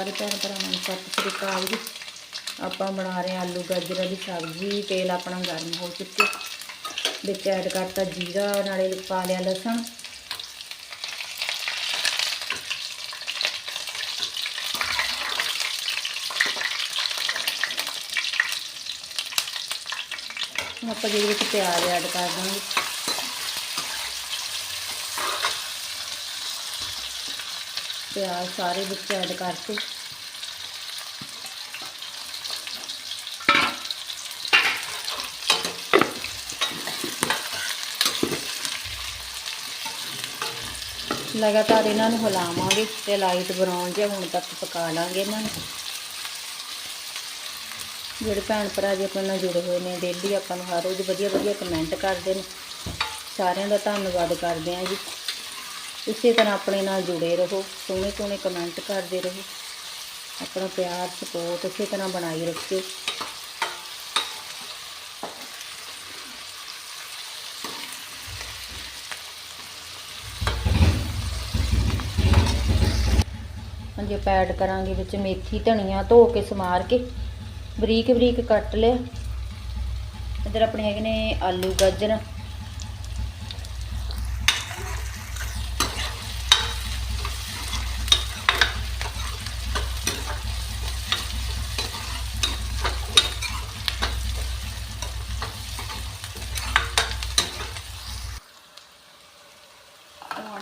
ਸਾਰੇ ਭੈਣ ਭਰਾਵਾਂ ਨੂੰ ਸਤਿ ਸ੍ਰੀ ਅਕਾਲ ਜੀ। ਆਪਾਂ ਬਣਾ ਰਹੇ ਆਲੂ ਗਾਜਰਾਂ ਦੀ ਸਬਜ਼ੀ, ਤੇਲ ਆਪਣਾ ਗਰਮ ਹੋ ਚੁੱਕਿਆ। ਵਿੱਚ ਐਡ ਕਰਤਾ ਜੀਰਾ, ਨਾਲੇ ਪਾ ਲਿਆ ਲਸਣ। ਆਪਾਂ ਜਿਹਦੇ ਵਿੱਚ ਪਿਆਜ਼ ਐਡ ਕਰ ਦਾਂਗੇ। ਪਿਆਜ਼ ਸਾਰੇ ਵਿੱਚ ਐਡ ਕਰਤੇ। ਲਗਾਤਾਰ ਇਹਨਾਂ ਨੂੰ ਹਿਲਾਵਾਂਗੇ ਤੇ ਲਾਈਟ ਬਰਾਊਨ ਜਿਹਾ ਹੁਣ ਤੱਕ ਪਕਾ ਲਾਂਗੇ ਇਹਨਾਂ ਨੂੰ। ਜਿਹੜੇ ਭੈਣ ਭਰਾ ਜੀ ਆਪਣੇ ਨਾਲ ਜੁੜੇ ਹੋਏ ਨੇ ਡੇਲੀ ਆਪਾਂ ਨੂੰ ਹਰ ਰੋਜ਼ ਵਧੀਆ ਵਧੀਆ ਕਮੈਂਟ ਕਰਦੇ ਨੇ। ਸਾਰਿਆਂ ਦਾ ਧੰਨਵਾਦ ਕਰਦੇ ਹਾਂ ਜੀ। ਇਸੇ ਤਰ੍ਹਾਂ ਆਪਣੇ ਨਾਲ ਜੁੜੇ ਰਹੋ, ਸੋਹਣੇ ਸੋਹਣੇ ਕਮੈਂਟ ਕਰਦੇ ਰਹੋ, ਆਪਣਾ ਪਿਆਰ ਸਪੋਰਟ ਇਸੇ ਤਰ੍ਹਾਂ ਬਣਾਈ ਰੱਖਿਓ। ਹਾਂਜੀ, ਆਪਾਂ ਐਡ ਕਰਾਂਗੇ ਵਿੱਚ ਮੇਥੀ ਧਨੀਆ ਧੋ ਕੇ ਸਮਾਰ ਕੇ ਬਰੀਕ ਬਰੀਕ ਕੱਟ ਲਿਆ। ਇੱਧਰ ਆਪਣੇ ਹੈਗੇ ਨੇ ਆਲੂ ਗਾਜਰ।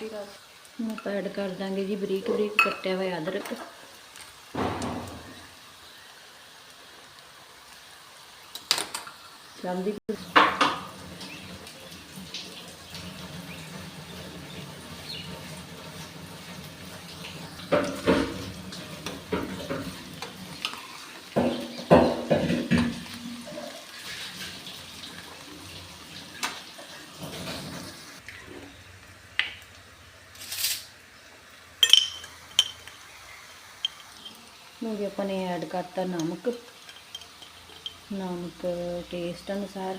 ਟਮਾਟਰ ਦਾ ਹੁਣ ਆਪਾਂ ਐਡ ਕਰ ਦਾਂਗੇ ਜੀ ਬਰੀਕ ਬਰੀਕ ਕੱਟਿਆ ਹੋਇਆ ਅਦਰਕ। ਜਲਦੀ ਲੋ ਜੀ ਆਪਾਂ ਨੇ ਐਡ ਕਰਤਾ ਨਮਕ। ਨਮਕ ਟੇਸਟ ਅਨੁਸਾਰ।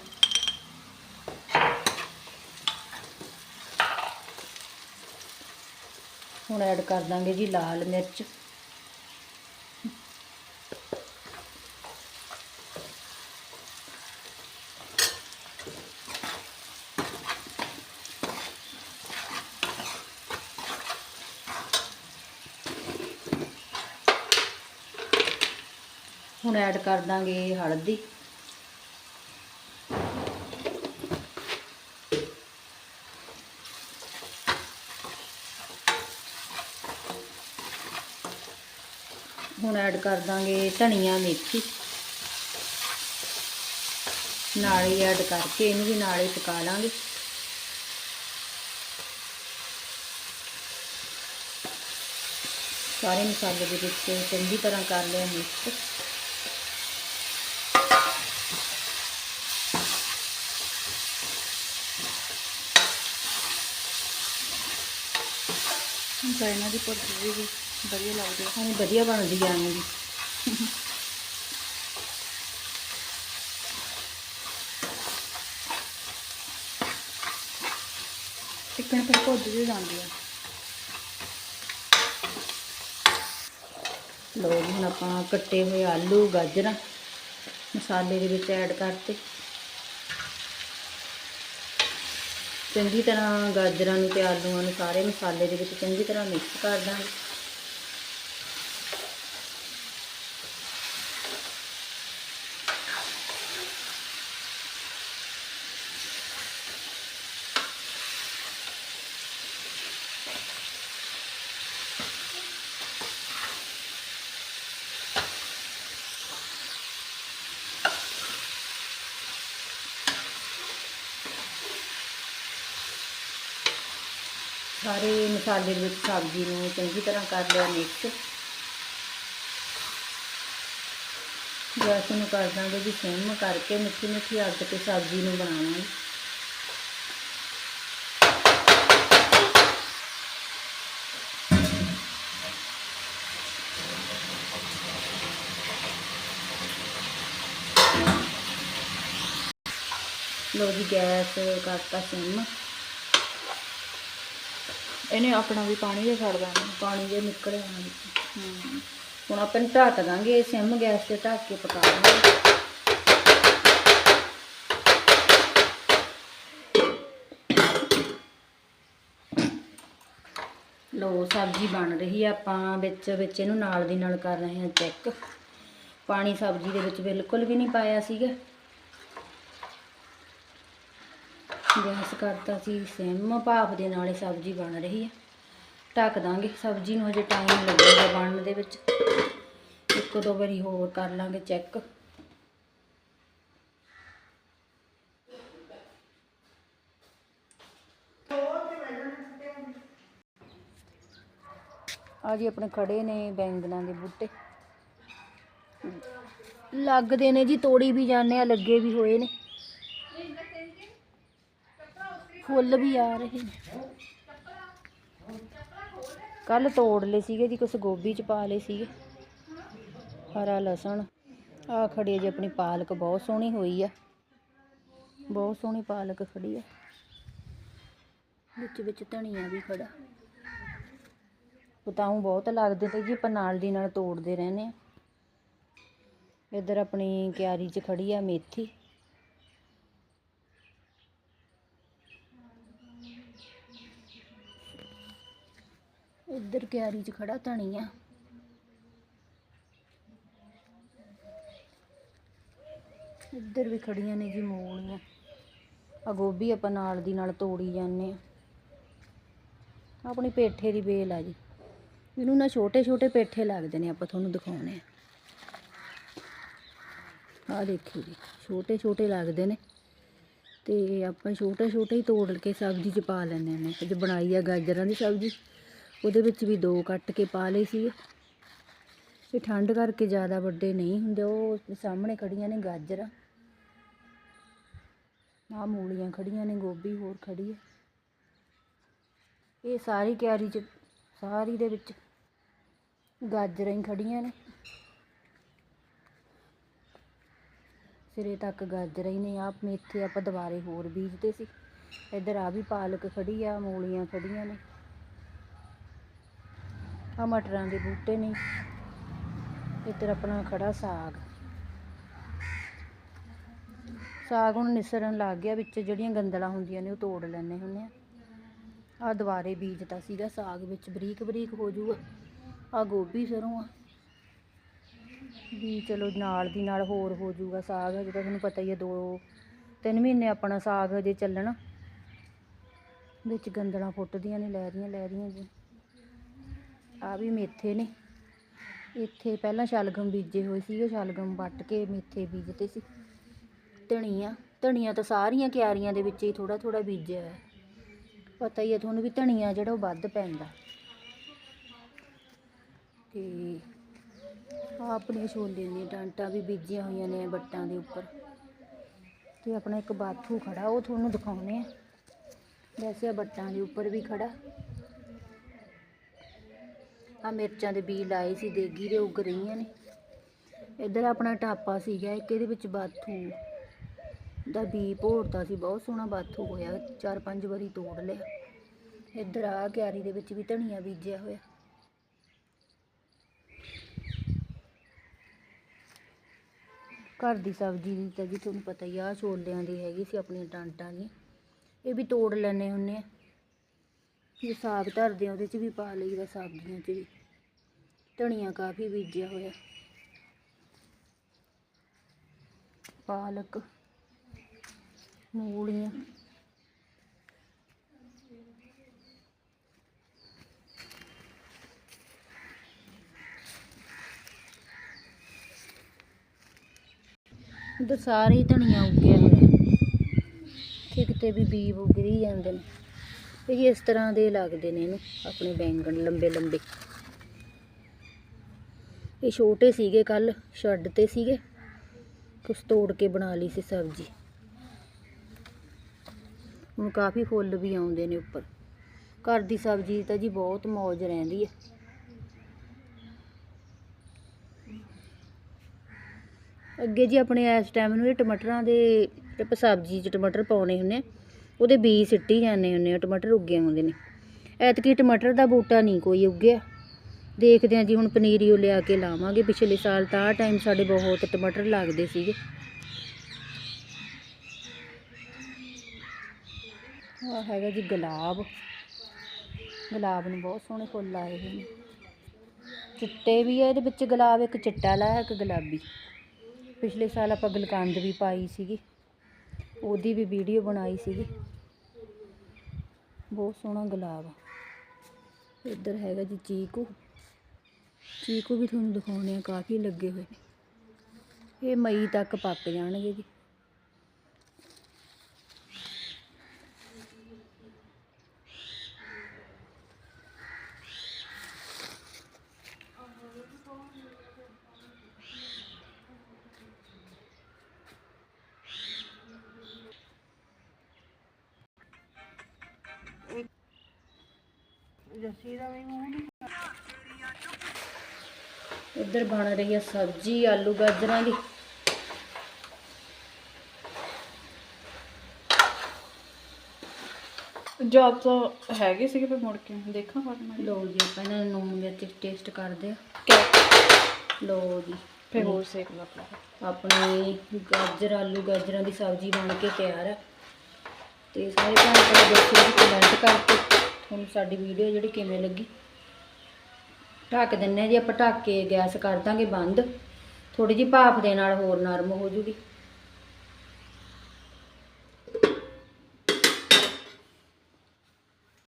ਹੁਣ ਐਡ ਕਰ ਦਾਂਗੇ ਜੀ ਲਾਲ ਮਿਰਚ। ਹੁਣ ਐਡ ਕਰ ਦਾਂਗੇ ਹਲਦੀ। ਹੁਣ ਐਡ ਕਰ ਦਾਂਗੇ ਧਨੀਆ ਮੇਥੀ। ਨਾਲੇ ਐਡ ਕਰਕੇ ਇਹਨੂੰ ਵੀ ਨਾਲੇ ਪਕਾ ਲਾਂਗੇ। ਸਾਰੇ ਮਸਾਲੇ ਦੇ ਵਿੱਚ ਚੰਗੀ ਤਰ੍ਹਾਂ ਕਰ ਲਿਆ ਮਿਕਸ। ਤਾਂ ਇਹਨਾਂ ਦੀ ਭੁਰਜੀ ਵੀ ਵਧੀਆ ਲੱਗਦੀ ਹੈ ਹਾਂ ਵਧੀਆ ਬਣਦੀ ਆ ਐਵੇਂ ਦੀ। ਚਿਕਨ ਫਿਰ ਭੁੱਜ ਵੀ ਜਾਂਦੀ ਹੈ ਲੋ ਹੁਣ ਆਪਾਂ ਕੱਟੇ ਹੋਏ ਆਲੂ ਗਾਜਰਾਂ ਮਸਾਲੇ ਦੇ ਵਿੱਚ ਐਡ ਕਰਤੇ। ਚੰਗੀ ਤਰ੍ਹਾਂ ਗਾਜਰਾਂ ਨੂੰ ਤੇ ਆਲੂਆਂ ਨੂੰ ਸਾਰੇ ਮਸਾਲੇ ਦੇ ਵਿੱਚ ਚੰਗੀ ਤਰ੍ਹਾਂ ਮਿਕਸ ਕਰ ਦਾਂਗੇ। ਸਾਰੇ ਮਸਾਲੇ ਵਿੱਚ ਸਬਜ਼ੀ ਨੂੰ ਚੰਗੀ ਤਰ੍ਹਾਂ ਕਰ ਲਿਆ ਮਿਕਸ ਗੈਸ ਨੂੰ ਕਰ ਦਾਂਗੇ ਜੀ ਸਿਮ ਕਰਕੇ, ਮਿੱਠੀ ਮਿੱਠੀ ਅੱਗ ਤੇ ਸਬਜ਼ੀ ਨੂੰ ਬਣਾਵਾਂਗੇ ਲੋ ਜੀ ਗੈਸ ਕਰਤਾ ਸਿਮ। ਇਹਨੇ ਆਪਣਾ ਵੀ ਪਾਣੀ ਦੇ ਛੱਡ ਦੇਣਾ ਪਾਣੀ ਜੇ ਨਿਕਲ ਆਉਣਾ ਵਿੱਚ। ਹੂੰ। ਹੁਣ ਆਪਾਂ ਨੂੰ ਢੱਕ ਦਾਂਗੇ ਸਿਮ ਗੈਸ ਤੇ ਢੱਕ ਕੇ ਪਕਾ ਲਾਂਗੇ ਲੋ ਸਬਜ਼ੀ ਬਣ ਰਹੀ ਆ ਆਪਾਂ ਵਿੱਚ ਵਿੱਚ ਇਹਨੂੰ ਨਾਲ ਦੀ ਨਾਲ ਕਰ ਰਹੇ ਹਾਂ ਚੈੱਕ। ਪਾਣੀ ਸਬਜ਼ੀ ਦੇ ਵਿੱਚ ਬਿਲਕੁਲ ਵੀ ਨਹੀਂ ਪਾਇਆ ਸੀਗਾ। ਗੈਸ ਕਰਤਾ ਸੀ, ਸਿਮ, ਭਾਫ ਦੇ ਨਾਲ ਹੀ ਸਬਜ਼ੀ ਬਣ ਰਹੀ ਹੈ ਢੱਕ ਦਾਂਗੇ, ਸਬਜ਼ੀ ਨੂੰ ਹਜੇ ਟਾਈਮ ਲੱਗੇਗਾ ਬਣਨ ਦੇ ਵਿੱਚ। ਇੱਕ ਦੋ ਵਾਰੀ ਹੋਰ ਕਰ ਲਾਂਗੇ ਚੈੱਕ ਆ ਜੀ, ਆਪਣੇ ਖੜੇ ਨੇ ਬੈਂਗਣਾਂ ਦੇ ਬੂਟੇ। ਲੱਗਦੇ ਨੇ ਜੀ, ਤੋੜੀ ਵੀ ਜਾਂਦੇ ਆ, ਲੱਗੇ ਵੀ ਹੋਏ ਨੇ। ਫੁੱਲ ਵੀ ਆ ਰਹੇ ਨੇ। ਕੱਲ ਤੋੜ ਲਏ ਸੀਗੇ ਜੀ, ਕੁਛ ਗੋਭੀ ਚ ਪਾ ਲਏ ਸੀਗੇ। ਹਰਾ ਲਸਣ। ਆ ਖੜੀ ਹੈ ਜੀ ਆਪਣੀ ਪਾਲਕ, ਬਹੁਤ ਸੋਹਣੀ ਹੋਈ ਆ। ਬਹੁਤ ਸੋਹਣੀ ਪਾਲਕ ਖੜੀ ਆ। ਵਿੱਚ ਵਿੱਚ ਧਨੀਆ ਵੀ ਖੜਾ। ਪਤਾਉ ਬਹੁਤ ਲੱਗਦੇ ਤੇ ਜੀ, ਆਪਾਂ ਨਾਲ ਦੀ ਨਾਲ ਤੋੜਦੇ ਰਹਿੰਦੇ ਆ। ਇੱਧਰ ਆਪਣੀ ਕਿਆਰੀ 'ਚ ਖੜੀ ਆ ਮੇਥੀ। ਇੱਧਰ ਕਿਆਰੀ 'ਚ ਖੜਾ ਧਨੀਆ ਇੱਧਰ ਵੀ ਖੜੀਆਂ ਨੇ ਜੀ ਮੂਲੀਆਂ। ਆ ਗੋਭੀ ਆਪਾਂ ਨਾਲ ਦੀ ਨਾਲ ਤੋੜੀ ਜਾਂਦੇ ਆ। ਆਪਣੀ ਪੇਠੇ ਦੀ ਵੇਲ ਆ ਜੀ। ਇਹਨੂੰ ਨਾ ਛੋਟੇ ਛੋਟੇ ਪੇਠੇ ਲੱਗਦੇ ਨੇ ਆਪਾਂ ਤੁਹਾਨੂੰ ਦਿਖਾਉਣੇ ਆ। ਆ ਦੇਖਿਓ ਜੀ ਛੋਟੇ ਛੋਟੇ ਲੱਗਦੇ ਨੇ। ਤੇ ਆਪਾਂ ਛੋਟੇ ਛੋਟੇ ਹੀ ਤੋੜ ਕੇ ਸਬਜ਼ੀ 'ਚ ਪਾ ਲੈਂਦੇ ਨੇ। ਅੱਜ ਬਣਾਈ ਆ ਗਾਜਰਾਂ ਦੀ ਸਬਜ਼ੀ। ਉਹਦੇ ਵਿੱਚ ਵੀ ਦੋ ਕੱਟ ਕੇ ਪਾ ਲਏ ਸੀ ਇਹ ਠੰਡ ਕਰਕੇ ਜ਼ਿਆਦਾ ਵੱਡੇ ਨਹੀਂ ਹੁੰਦੇ, ਉਹ ਸਾਹਮਣੇ ਖੜੀਆਂ ਨੇ ਗਾਜਰਾਂ। ਆਹ ਮੂਲੀਆਂ ਖੜੀਆਂ ਨੇ, ਗੋਭੀ ਹੋਰ ਖੜੀ ਹੈ। ਇਹ ਸਾਰੀ ਕਿਆਰੀ ਚ, ਸਾਰੀ ਦੇ ਵਿੱਚ ਗਾਜਰਾਂ ਹੀ ਖੜੀਆਂ ਨੇ। ਸਿਰੇ ਤੱਕ ਗਾਜਰਾਂ ਹੀ ਨੇ। ਆਪ ਮੇਥੇ ਆਪਾਂ ਦੁਬਾਰੇ ਹੋਰ ਬੀਜਦੇ ਸੀ। ਇੱਧਰ ਆ ਵੀ ਪਾਲਕ ਖੜੀ ਆ, ਮੂਲੀਆਂ ਖੜੀਆਂ ਨੇ। ਆ ਮਟਰਾਂ ਦੇ ਬੂਟੇ ਨੇ। ਇੱਧਰ ਆਪਣਾ ਖੜਾ ਸਾਗ। ਸਾਗ ਹੁਣ ਨਿਸਰਨ ਲੱਗ ਗਿਆ, ਵਿੱਚ ਜਿਹੜੀਆਂ ਗੰਦਲਾਂ ਹੁੰਦੀਆਂ ਨੇ ਉਹ ਤੋੜ ਲੈਣੇ ਹੁੰਦੇ ਆ। ਆ ਦੁਬਾਰੇ ਬੀਜਤਾ ਸੀਗਾ ਸਾਗ ਵਿੱਚ, ਬਰੀਕ ਬਰੀਕ ਹੋ ਜਾਊਗਾ ਆ ਗੋਭੀ ਸਰੋਂ ਆ। ਵੀ ਚਲੋ ਨਾਲ ਦੀ ਨਾਲ ਹੋਰ ਹੋ ਜਾਊਗਾ ਸਾਗ ਹਜੇ ਤਾਂ ਤੁਹਾਨੂੰ ਪਤਾ ਹੀ ਹੈ ਦੋ ਤਿੰਨ ਮਹੀਨੇ ਆਪਣਾ ਸਾਗ ਹਜੇ ਚੱਲਣਾ। ਵਿੱਚ ਗੰਦਲਾਂ ਫੁੱਟਦੀਆਂ ਨੇ, ਲੈ ਰਹੀਆਂ ਲੈ ਰਹੀਆਂ ਜੀ। ਆ ਵੀ ਮੇਥੇ ਨੇ। ਇੱਥੇ ਪਹਿਲਾਂ ਸ਼ਲਗਮ ਬੀਜੇ ਹੋਏ ਸੀਗੇ, ਸ਼ਲਗਮ ਵੱਟ ਕੇ ਮੇਥੇ ਬੀਜਦੇ ਸੀ। ਧਨੀਆ ਧਨੀਆ ਤਾਂ ਸਾਰੀਆਂ ਕਿਆਰੀਆਂ ਦੇ ਵਿੱਚ ਹੀ ਥੋੜਾ ਥੋੜਾ ਬੀਜਿਆ ਹੈ ਪਤਾ ਹੀ ਹੈ ਤੁਹਾਨੂੰ ਵੀ ਧਨੀਆ ਜਿਹੜਾ ਉਹ ਵੱਧ ਪੈਂਦਾ। ਤੇ ਆਹ ਆਪਣੀਆਂ ਛੋਲਿਆਂ ਦੀਆਂ ਡਾਂਟਾਂ ਵੀ ਬੀਜੀਆਂ ਹੋਈਆਂ ਨੇ ਬੱਟਾਂ ਦੇ ਉੱਪਰ। ਤੇ ਆਪਣਾ ਇੱਕ ਬਾਥੂ ਖੜਾ, ਉਹ ਤੁਹਾਨੂੰ ਦਿਖਾਉਣੇ ਆ। ਵੈਸੇ ਆ ਬੱਟਾਂ ਦੇ ਉੱਪਰ ਵੀ ਖੜਾ। ਆ ਮਿਰਚਾਂ ਦੇ ਬੀਜ ਲਾਏ ਸੀ, ਦੇਗੀ ਦੇ ਉੱਗ ਰਹੀਆਂ ਨੇ। ਇੱਧਰ ਆਪਣਾ ਟਾਪਾ ਸੀਗਾ, ਇੱਕ ਇਹਦੇ ਵਿੱਚ ਬਾਥੂ ਦਾ ਬੀ ਭੋਰਤਾ ਸੀ, ਬਹੁਤ ਸੋਹਣਾ ਬਾਥੂ ਹੋਇਆ, ਚਾਰ ਪੰਜ ਵਾਰੀ ਤੋੜ ਲਿਆ। ਇੱਧਰ ਆ ਕਿਆਰੀ ਦੇ ਵਿੱਚ ਵੀ ਧਨੀਆ ਬੀਜਿਆ ਹੋਇਆ। ਘਰ ਦੀ ਸਬਜ਼ੀ ਦੀ ਤਾਂ ਜੀ ਤੁਹਾਨੂੰ ਪਤਾ ਹੀ ਆ ਛੋਲਿਆਂ ਦੀ ਹੈਗੀ ਸੀ ਆਪਣੀਆਂ ਟਾਂਟਾਂ ਦੀ ਇਹ ਵੀ ਤੋੜ ਲੈਣੇ ਹੁੰਨੇ ਆ। ਜੇ ਸਾਗ ਧਰਦੇ ਆ ਉਹਦੇ 'ਚ ਵੀ ਪਾ ਲਈਦਾ ਸਬਜ਼ੀਆਂ 'ਚ ਵੀ। ਧਨੀਆ ਕਾਫੀ ਬੀਜਿਆ ਹੋਇਆ। ਪਾਲਕ, ਮੂਲੀਆਂ। ਉਧਰ ਸਾਰੇ ਧਨੀਆ ਉੱਗਿਆ ਹੋਇਆ ਕਿਤੇ ਕਿਤੇ ਵੀ ਬੀਜ ਉੱਗਰੀ ਜਾਂਦੇ ਨੇ। ਇਹ ਇਸ ਤਰ੍ਹਾਂ ਦੇ ਲੱਗਦੇ ਨੇ ਇਹਨੂੰ, ਆਪਣੇ ਬੈਂਗਣ ਲੰਬੇ ਲੰਬੇ। ਇਹ ਛੋਟੇ ਸੀਗੇ ਕੱਲ, ਛੱਡ ਤੇ ਸੀਗੇ। ਕੁਛ ਤੋੜ ਕੇ ਬਣਾ ਲਈ ਸੀ ਸਬਜ਼ੀ। ਹੁਣ ਕਾਫੀ ਫੁੱਲ ਵੀ ਆਉਂਦੇ ਨੇ ਉੱਪਰ। ਘਰ ਦੀ ਸਬਜ਼ੀ ਤਾਂ ਜੀ ਬਹੁਤ ਮੌਜ ਰਹਿੰਦੀ ਹੈ। ਅੱਗੇ ਜੀ ਆਪਣੇ ਇਸ ਟਾਈਮ ਨੂੰ ਇਹ ਟਮਾਟਰਾਂ ਦੇ ਸਬਜ਼ੀ 'ਚ ਟਮਾਟਰ ਪਾਉਣੇ ਹੁੰਦੇ ਆ। ਉਹਦੇ ਬੀਜ ਸਿੱਟੀ ਜਾਂਦੇ ਹੁੰਦੇ ਆ, ਟਮਾਟਰ ਉੱਗੇ ਆਉਂਦੇ ਨੇ। ਐਤਕੀ ਟਮਾਟਰ ਦਾ ਬੂਟਾ ਨਹੀਂ ਕੋਈ ਉੱਗਿਆ। ਦੇਖਦੇ ਹਾਂ ਜੀ, ਹੁਣ ਪਨੀਰੀ ਉਹ ਲਿਆ ਕੇ ਲਾਵਾਂਗੇ। ਪਿਛਲੇ ਸਾਲ ਤਾਂ ਆਹ ਟਾਈਮ ਸਾਡੇ ਬਹੁਤ ਟਮਾਟਰ ਲੱਗਦੇ ਸੀਗੇ। ਆਹ ਹੈਗਾ ਜੀ ਗੁਲਾਬ। ਗੁਲਾਬ ਨੂੰ ਬਹੁਤ ਸੋਹਣੇ ਫੁੱਲ ਆਏ ਹੋਏ ਨੇ। ਚਿੱਟੇ ਵੀ ਆ, ਇਹਦੇ ਵਿੱਚ ਗੁਲਾਬ ਇੱਕ ਚਿੱਟਾ ਲਾਇਆ, ਇੱਕ ਗੁਲਾਬੀ। ਪਿਛਲੇ ਸਾਲ ਆਪਾਂ ਗੁਲਕੰਦ ਵੀ ਪਾਈ ਸੀਗੀ। ਉਹਦੀ ਵੀ ਵੀਡੀਓ ਬਣਾਈ ਸੀਗੀ। ਬਹੁਤ ਸੋਹਣਾ ਗੁਲਾਬ ਆ। ਇੱਧਰ ਹੈਗਾ ਜੀ ਚੀਕੂ। ਚੀਕੂ ਵੀ ਤੁਹਾਨੂੰ ਦਿਖਾਉਣੇ ਆ, ਕਾਫੀ ਲੱਗੇ ਹੋਏ ਨੇ। ਇਹ ਮਈ ਤੱਕ ਪੱਕ ਜਾਣਗੇ ਜੀ। ਇੱਧਰ ਬਣ ਰਹੀ ਆ ਸਬਜ਼ੀ ਆਲੂ ਗਾਜਰਾਂ ਦੀ। ਜਦ ਤਾਂ ਹੈਗੇ ਸੀਗੇ ਫਿਰ ਮੁੜ ਕੇ ਦੇਖਾਂ ਪਰ ਮੈਂ ਲਓ ਜੀ ਆਪਾਂ ਇਹਨਾਂ ਨੂੰ ਨੂਨ ਮਿਰਚ ਟੇਸਟ ਕਰਦੇ ਆ। ਲਓ ਜੀ। ਫਿਰ ਹੋਰ ਸੇਕ ਲਾ ਲਾ ਆਪਣੀ ਗਾਜਰ ਆਲੂ ਗਾਜਰਾਂ ਦੀ ਸਬਜ਼ੀ ਬਣ ਕੇ ਤਿਆਰ ਹੈ ਤੇ ਸਾਰੇ ਭੈਣ ਭਰਾ ਦੇਖੋ ਜੀ ਕਮੈਂਟ ਕਰਕੇ ਤੁਹਾਨੂੰ ਸਾਡੀ ਵੀਡੀਓ ਜਿਹੜੀ ਕਿਵੇਂ ਲੱਗੀ? ਢੱਕ ਦਿੰਨੇ ਆ ਜੀ, ਆਪਾਂ ਢੱਕ ਕੇ ਗੈਸ ਕਰ ਦਾਂਗੇ ਬੰਦ। ਥੋੜੀ ਜਿਹੀ ਭਾਫ ਦੇ ਨਾਲ ਹੋਰ ਨਰਮ ਹੋ ਜੂਗੀ।